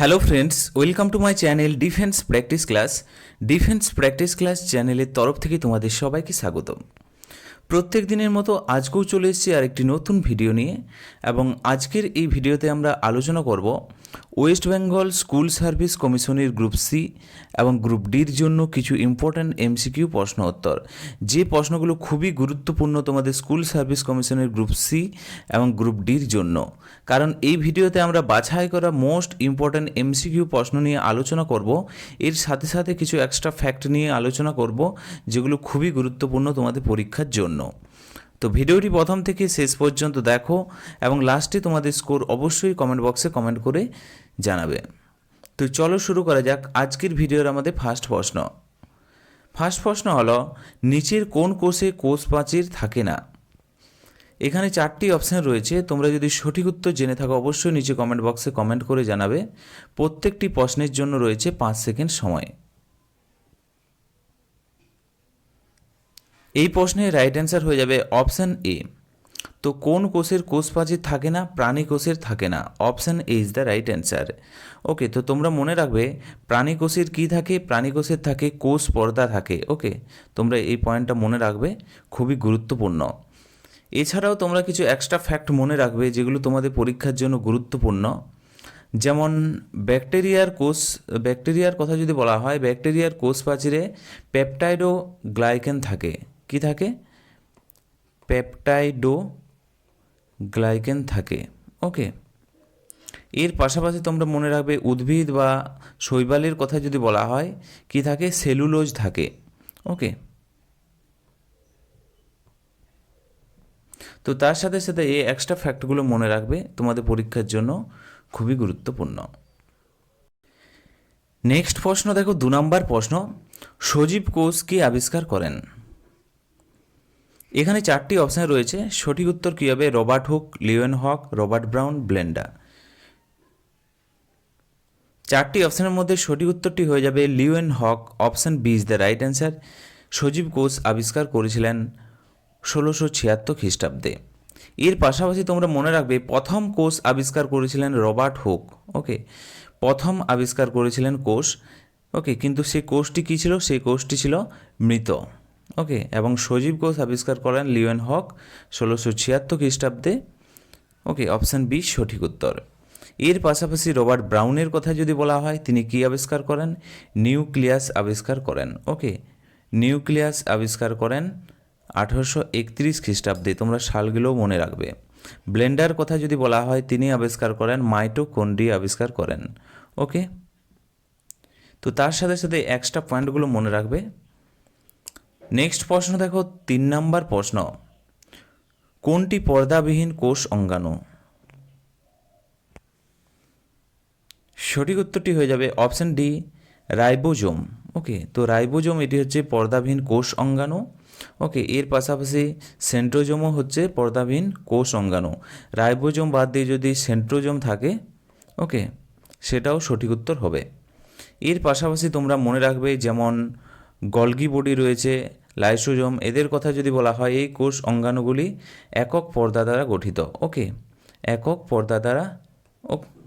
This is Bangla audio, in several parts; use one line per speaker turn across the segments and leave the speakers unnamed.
Hello friends welcome to my channel defence practice class defence practice class চ্যানেলের তরফ থেকে তোমাদের সবাইকে স্বাগতম। প্রত্যেক দিনের মতো আজকেও চলে এসেছি আরেকটি নতুন ভিডিও নিয়ে এবং আজকের এই ভিডিওতে আমরা আলোচনা করব ওয়েস্ট বেঙ্গল স্কুল সার্ভিস কমিশনের গ্রুপ সি এবং গ্রুপ ডির জন্য কিছু ইম্পর্ট্যান্ট এমসিকিউ প্রশ্ন উত্তর। যে প্রশ্নগুলো খুবই গুরুত্বপূর্ণ তোমাদের স্কুল সার্ভিস কমিশনের গ্রুপ সি এবং গ্রুপ ডির জন্য। কারণ এই ভিডিওতে আমরা বাছাই করা মোস্ট ইম্পর্ট্যান্ট এমসিকিউ প্রশ্ন নিয়ে আলোচনা করব। এর সাথে সাথে কিছু এক্সট্রা ফ্যাক্ট নিয়ে আলোচনা করব, যেগুলো খুবই গুরুত্বপূর্ণ তোমাদের পরীক্ষার জন্য। তো ভিডিওটি প্রথম থেকে শেষ পর্যন্ত দেখো এবং লাস্টে তোমাদের স্কোর অবশ্যই কমেন্ট বক্সে কমেন্ট করে জানাবে। তো চলো শুরু করা যাক আজকের ভিডিওর আমাদের ফার্স্ট প্রশ্ন। ফার্স্ট প্রশ্ন হলো, নিচের কোন কোষে কোষ প্রাচীর থাকে না? এখানে চারটি অপশান রয়েছে, তোমরা যদি সঠিক উত্তর জেনে থাকো অবশ্যই নিচে কমেন্ট বক্সে কমেন্ট করে জানাবে। প্রত্যেকটি প্রশ্নের জন্য রয়েছে পাঁচ সেকেন্ড সময়। এই প্রশ্নে রাইট অ্যান্সার হয়ে যাবে অপশান এ তো কোন কোষের কোষ থাকে না, প্রাণী কোষের থাকে না? Option A is the right answer okay তো তোমরা মনে রাখবে, প্রাণী কোষের কী থাকে, প্রাণী কোষের থাকে, কোষ পর্দা থাকে। ওকে তোমরা এই পয়েন্টটা মনে রাখবে, খুবই গুরুত্বপূর্ণ। এছাড়াও তোমরা কিছু এক্সট্রা ফ্যাক্ট মনে রাখবে, যেগুলো তোমাদের পরীক্ষার জন্য গুরুত্বপূর্ণ। যেমন ব্যাকটেরিয়ার কোষ ব্যাকটেরিয়ার কথা যদি বলা হয় ব্যাকটেরিয়ার কোষ প্রাচীরে পেপটাইডো গ্লাইকেন থাকে। কি থাকে? পেপটাইডো গ্লাইকেন থাকে। ওকে এর পাশাপাশি তোমরা মনে রাখবে উদ্ভিদ বা শৈবালের কথা যদি বলা হয়, কি থাকে? সেলুলোজ থাকে। ওকে তো তার সাথে সাথে এই এক্সট্রা ফ্যাক্টগুলো মনে রাখবে তোমাদের পরীক্ষার জন্য খুবই গুরুত্বপূর্ণ। নেক্সট প্রশ্ন দেখো, দু নম্বর প্রশ্ন, সজীব কোষ কি আবিষ্কার করেন? এখানে চারটি অপশান রয়েছে, সঠিক উত্তর কী হবে? Robert Hooke Leeuwenhoek, Robert Brown ব্লেন্ডা চারটি অপশানের মধ্যে সঠিক উত্তরটি হয়ে যাবে Leeuwenhoek option B is the right answer সজীব কোষ আবিষ্কার করেছিলেন ষোলোশো ছিয়াত্তর খ্রিস্টাব্দে। এর পাশাপাশি তোমরা মনে রাখবে, প্রথম কোষ আবিষ্কার করেছিলেন রবার্ট হুক ওকে প্রথম আবিষ্কার করেছিলেন কোষ ওকে কিন্তু সেই কোষটি কী ছিল? সেই কোষটি ছিল মৃত। ওকে, এবং সজীব কোষ আবিষ্কার করেন লিওয়েন হক ষোলোশো ছিয়াত্তর খ্রিস্টাব্দে। ওকে, অপশান বি, সঠিক উত্তর। এর পাশাপাশি রবার্ট ব্রাউনের কথা যদি বলা হয়, তিনি কি আবিষ্কার করেন? নিউক্লিয়াস আবিষ্কার করেন। ওকে, নিউক্লিয়াস আবিষ্কার করেন আঠারোশো একত্রিশ খ্রিস্টাব্দে, তোমরা সালগুলোও মনে রাখবে। ব্লেন্ডার কথা যদি বলা হয়, তিনি আবিষ্কার করেন মাইটোকন্ড্রি আবিষ্কার করেন। ওকে, তো তার সাথে সাথে এক্সট্রা পয়েন্টগুলো মনে রাখবে। নেক্সট প্রশ্ন দেখো, তিন নাম্বার প্রশ্ন। কোনটি পর্দাবিহীন কোষ অঙ্গাণু? সঠিক উত্তরটি হয়ে যাবে অপশান ডি, রাইবোজোম। ওকে তো রাইবোজোম এটি হচ্ছে পর্দাবিহীন কোষ অঙ্গাণু। ওকে এর পাশাপাশি সেন্ট্রোজোমও হচ্ছে পর্দাবিহীন কোষ অঙ্গাণু। রাইবোজোম বাদ দিয়ে যদি সেন্ট্রোজোম থাকে ওকে সেটাও সঠিক উত্তর হবে। এর পাশাপাশি তোমরা মনে রাখবে, যেমন গলগি বডি রয়েছে লাইসোজোম, এদের কথা যদি বলা হয়, এই কোষ অঙ্গাণুগুলি একক পর্দা দ্বারা গঠিত। ওকে? একক পর্দা দ্বারা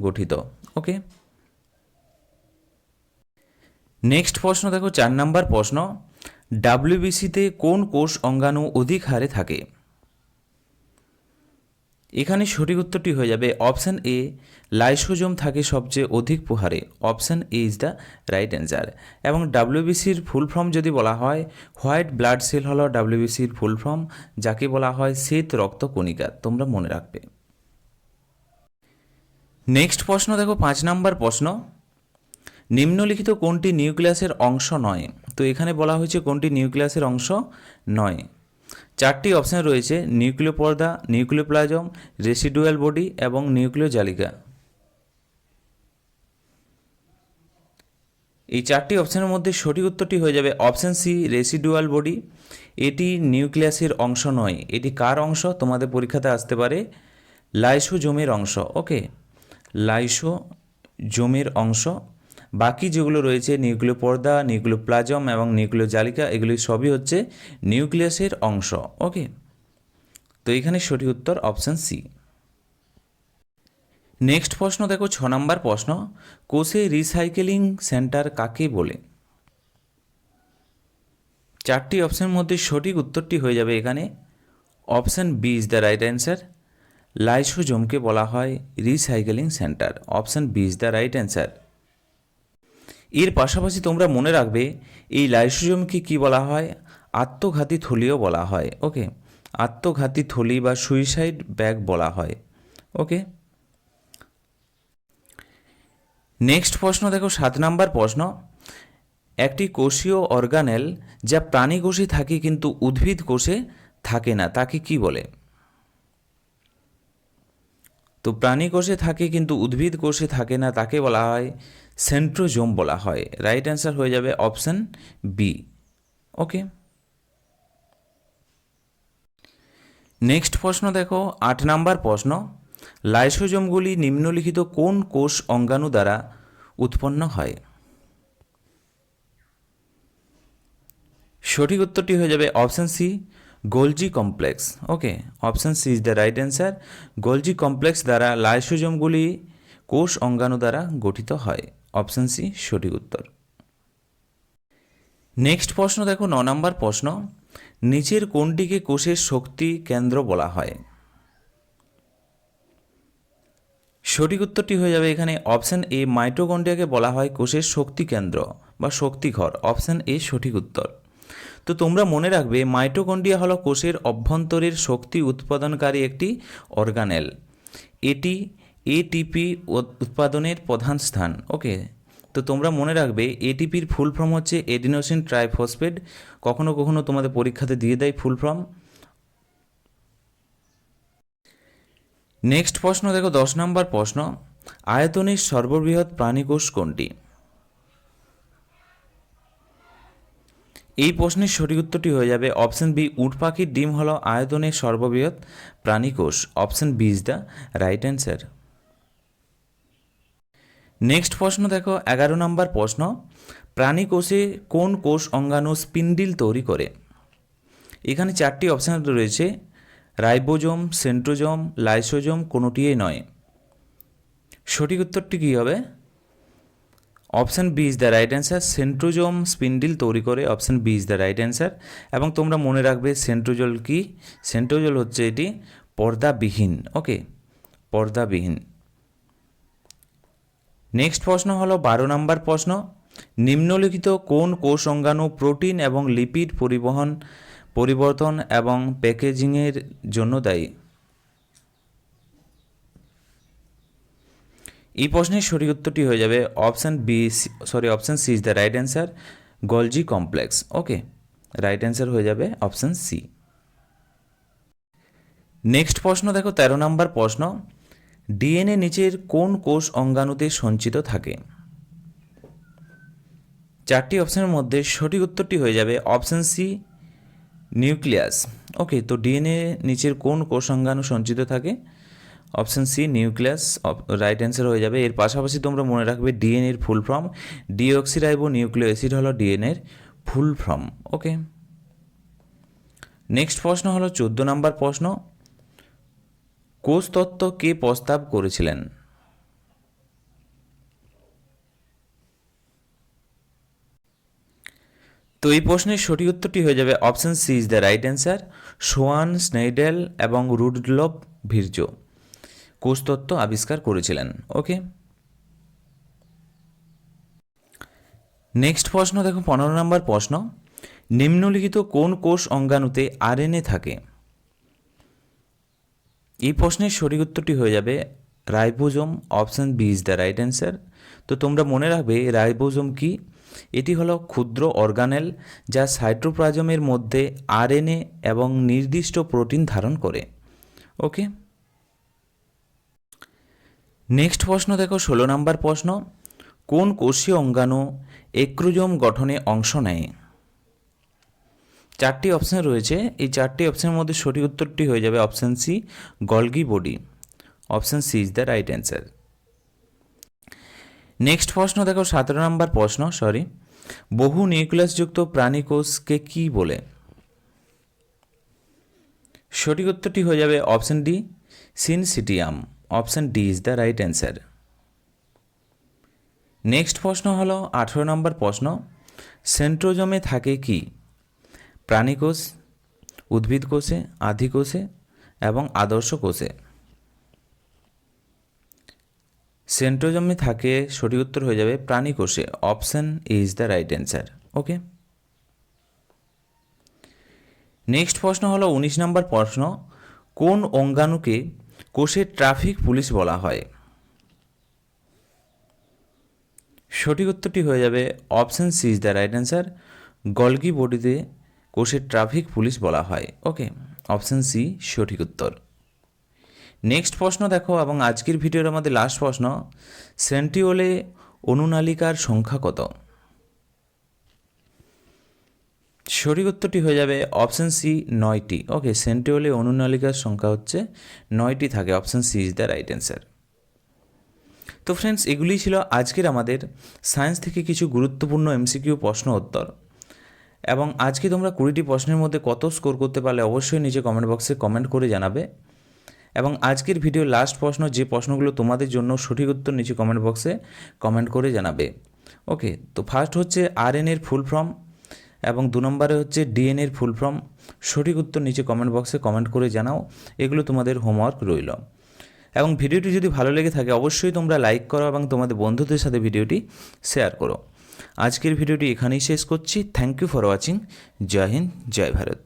গঠিত। ওকে? নেক্সট প্রশ্ন, দেখো, চার নাম্বার প্রশ্ন। ডাব্লিউবিসিতে কোন কোষ অঙ্গাণু অধিক হারে থাকে? এখানে সঠিক উত্তরটি হয়ে যাবে অপশান এ, লাইসোজোম থাকে সবচেয়ে অধিক প্রহারে। Option A is the right answer এবং ডাব্লিউবিসির ফুল ফর্ম যদি বলা হয়, হোয়াইট ব্লাড সেল হলো ডাব্লিউবিসির ফুল ফর্ম, যাকে বলা হয় শ্বেত রক্ত কণিকা। তোমরা মনে রাখবে। নেক্সট প্রশ্ন, দেখো পাঁচ নাম্বার প্রশ্ন। নিম্নলিখিত কোনটি নিউক্লিয়াসের অংশ নয়? তো এখানে বলা হয়েছে কোনটি নিউক্লিয়াসের অংশ নয়। চারটি অপশান রয়েছে, নিউক্লিয় পর্দা, নিউক্লিওপ্লাজম, রেসিডুয়াল বডি এবং নিউক্লিয় জালিকা। এই চারটি অপশানের মধ্যে সঠিক উত্তরটি হয়ে যাবে অপশান সি, রেসিডুয়াল বডি। এটি নিউক্লিয়াসের অংশ নয়। এটি কার অংশ? তোমাদের পরীক্ষাতে আসতে পারে লাইসো লাইসোজোমের অংশ। ওকে? লাইসো লাইসোজোমের অংশ। বাকি যেগুলো রয়েছে নিউক্লিয় পর্দা নিউক্লিয় প্লাজম এবং নিউক্লিয় জালিকা এগুলি সবই হচ্ছে নিউক্লিয়াসের অংশ। ওকে? তো এখানে সঠিক উত্তর অপশান সি। নেক্সট প্রশ্ন দেখো, ছ নম্বর প্রশ্ন। কোষে রিসাইকেলিং সেন্টার কাকে বলে? চারটি অপশানের মধ্যে সঠিক উত্তরটি হয়ে যাবে এখানে। Option B is the right answer. লাইসোজোমকে বলা হয় recycling centre. Option B is the right answer. এর পাশাপাশি তোমরা মনে রাখবে, এই লাইসোজোমকে কি বলা হয়? আত্মঘাতী থলিও বলা হয় ওকে আত্মঘাতী থলি বা সুইসাইড ব্যাগ বলা হয় ওকে নেক্সট প্রশ্ন, দেখো, সাত নাম্বার প্রশ্ন। একটি কোষীয় অর্গানেল যা প্রাণী কোষে থাকে কিন্তু উদ্ভিদ কোষে থাকে না, তাকে কি বলে? তো প্রাণী কোষে থাকে কিন্তু উদ্ভিদ কোষে থাকে না, তাকে বলা হয় সেন্ট্রোজোম বলা হয়। রাইট অ্যান্সার হয়ে যাবে অপশন বি ওকে নেক্সট প্রশ্ন দেখো, আট নাম্বার প্রশ্ন। লাইসোজোমগুলি নিম্নলিখিত কোন কোষ অঙ্গাণু দ্বারা উৎপন্ন হয়? সঠিক উত্তরটি হয়ে যাবে option C Golgi complex. Okay option C is the right answer Golgi complex দ্বারা লাইসোজোমগুলি কোষ অঙ্গাণু দ্বারা গঠিত হয়। অপশান সি, সঠিক উত্তর। নেক্সট প্রশ্ন দেখো, ন নম্বর প্রশ্ন। নিচের কোনটিকে কোষের শক্তি কেন্দ্র বলা হয়? সঠিক উত্তরটি হয়ে যাবে এখানে অপশান এ, মাইটোকন্ড্রিয়াকে বলা হয় কোষের শক্তি কেন্দ্র বা শক্তিঘর। অপশান এ, সঠিক উত্তর। তো তোমরা মনে রাখবে, মাইটোকন্ড্রিয়া হলো কোষের অভ্যন্তরের শক্তি উৎপাদনকারী একটি অর্গানেল। এটি এটিপি উৎপাদনের প্রধান স্থান ওকে তো তোমরা মনে রাখবে এটিপির ফুল ফর্ম হচ্ছে এডিনোসিন ট্রাইফসফেট কখনো কখনো তোমাদের পরীক্ষাতে দিয়ে দেয় ফুল ফর্ম নেক্সট প্রশ্ন, দেখো, দশ নম্বর প্রশ্ন। আয়তনের সর্ববৃহৎ প্রাণীকোষ কোনটি? এই প্রশ্নের সঠিক উত্তরটি হয়ে যাবে অপশন বি উট পাখির ডিম হলো আয়তনের সর্ববৃহৎ প্রাণীকোষ। Option B is the right answer next প্রশ্ন দেখো, এগারো নম্বর প্রশ্ন, প্রাণী কোষে কোন কোষ অঙ্গাণু স্পিন্ডিল তৈরি করে? এখানে চারটি অপশান রয়েছে, রাইবোজোম, সেন্ট্রোজোম, লাইসোজোম, কোনোটিই নয়। সঠিক উত্তরটি কী হবে? Option B is the right answer centrosome spindle তৈরি করে option B is the right answer এবং তোমরা মনে রাখবে, সেন্ট্রোজল কি? সেন্ট্রোজল হচ্ছে এটি পর্দাবিহীন ওকে পর্দাবিহীন। নেক্সট প্রশ্ন হলো বারো নম্বর প্রশ্ন। নিম্নলিখিত কোন কোষ অঙ্গাণু প্রোটিন এবং লিপিড পরিবহন, পরিবর্তন এবং প্যাকেজিংয়ের জন্য দায়ী? এই প্রশ্নের সঠিক উত্তরটি হয়ে যাবে option B, sorry, option C is the right answer, Golgi complex. Okay, right answer হয়ে যাবে অপশান সি। নেক্সট প্রশ্ন দেখো তেরো নম্বর প্রশ্ন। ডিএনএ নিচের কোন কোষ অঙ্গাণুতে সঞ্চিত থাকে? চারটি অপশানের মধ্যে সঠিক উত্তরটি হয়ে যাবে অপশান সি, নিউক্লিয়াস। ওকে, তো ডিএনএ নিচের কোন কোষ অঙ্গাণু সঞ্চিত থাকে? Option C, nucleus. Right answer হয়ে যাবে। এর পাশাপাশি তোমরা মনে রাখবে ডিএনএর full form. Deoxyribonucleic acid হলো ডিএনএর ফুল ফর্ম। ওকে, নেক্সট প্রশ্ন হলো চোদ্দ নম্বর প্রশ্ন। কোষ তত্ত্ব কে প্রস্তাব করেছিলেন? তো এই প্রশ্নের সঠিক উত্তরটি হয়ে যাবে option C is the right answer. Schwann, স্নেইডেল এবং রুডলভ ভির্জ কোষতত্ত্ব আবিষ্কার করেছিলেন। ওকে। নেক্সট প্রশ্ন দেখো পনেরো নম্বর প্রশ্ন। নিম্নলিখিত কোন কোষ অঙ্গাণুতে আরএনএ থাকে? এই প্রশ্নের সঠিক উত্তরটি হয়ে যাবে ribosome option B is the right answer. তো তোমরা মনে রাখবে রাইবোজোম কি? এটি হলো ক্ষুদ্র অর্গানেল যা সাইটোপ্লাজমের মধ্যে আরএনএ এবং নির্দিষ্ট প্রোটিন ধারণ করে। ওকে? নেক্সট প্রশ্ন দেখো, ষোলো নম্বর প্রশ্ন। কোন কোষীয় অঙ্গাণু এক্রোজোম গঠনে অংশ নেয়? চারটি অপশান রয়েছে। এই চারটি অপশানের মধ্যে সঠিক উত্তরটি হয়ে যাবে option C Golgi body. Option C is the right answer next প্রশ্ন, দেখো, সতেরো নম্বর প্রশ্ন সরি বহু নিউক্লিয়াসযুক্ত প্রাণী কোষকে কী বলে? সঠিক উত্তরটি হয়ে যাবে option D syncytium option D is the right answer next প্রশ্ন হলো, আঠেরো নম্বর প্রশ্ন। সেন্ট্রোজমে থাকে কি? উদ্ভিদ কোষে আধি কোষে এবং আদর্শ কোষে। সেন্ট্রোজমে থাকে সঠিক উত্তর হয়ে যাবে প্রাণী কোষে। Option is the right answer. Okay? Next প্রশ্ন হলো উনিশ নম্বর প্রশ্ন, কোন অঙ্গাণুকে কোষের ট্রাফিক পুলিশ বলা হয়? সঠিক উত্তরটি হয়ে যাবে option C is the right answer. Golgi বডিতে কোষের ট্রাফিক পুলিশ বলা হয়। ওকে অপশান সি সঠিক উত্তর। নেক্সট প্রশ্ন দেখো, এবং আজকের ভিডিওর আমাদের লাস্ট প্রশ্ন সেন্টিওলে অনুনালিকার সংখ্যা কত? সঠিক উত্তরটি হয়ে যাবে অপশান সি নয়টি। ওকে সেন্টিওলে অনুনালিকার সংখ্যা হচ্ছে নয়টি থাকে option C is the right answer তো ফ্রেন্ডস এগুলি ছিল আজকের আমাদের সায়েন্স থেকে কিছু গুরুত্বপূর্ণ এমসিকিউ প্রশ্ন উত্তর। এবং আজকে তোমরা কুড়িটি প্রশ্নের মধ্যে কত স্কোর করতে পারলে অবশ্যই নিচে কমেন্ট বক্সে কমেন্ট করে জানাবে। এবং আজকের ভিডিও লাস্ট প্রশ্ন, যে প্রশ্নগুলো তোমাদের জন্য সঠিক উত্তর নিচে কমেন্ট বক্সে কমেন্ট করে জানাবে। ওকে তো ফার্স্ট হচ্ছে আর এর ফুল ফর্ম এবং দু নম্বরে হচ্ছে ডিএনএর ফুল ফর্ম সঠিক উত্তর নিচে কমেন্ট বক্সে কমেন্ট করে জানাও, এগুলো তোমাদের হোমওয়ার্ক রইল। এবং ভিডিওটি যদি ভালো লেগে থাকে, অবশ্যই তোমরা লাইক করো এবং তোমাদের বন্ধুদের সাথে ভিডিওটি শেয়ার করো। আজকের ভিডিওটি এখানেই শেষ করছি। থ্যাংক ইউ ফর ওয়াচিং জয় হিন্দ জয় ভারত।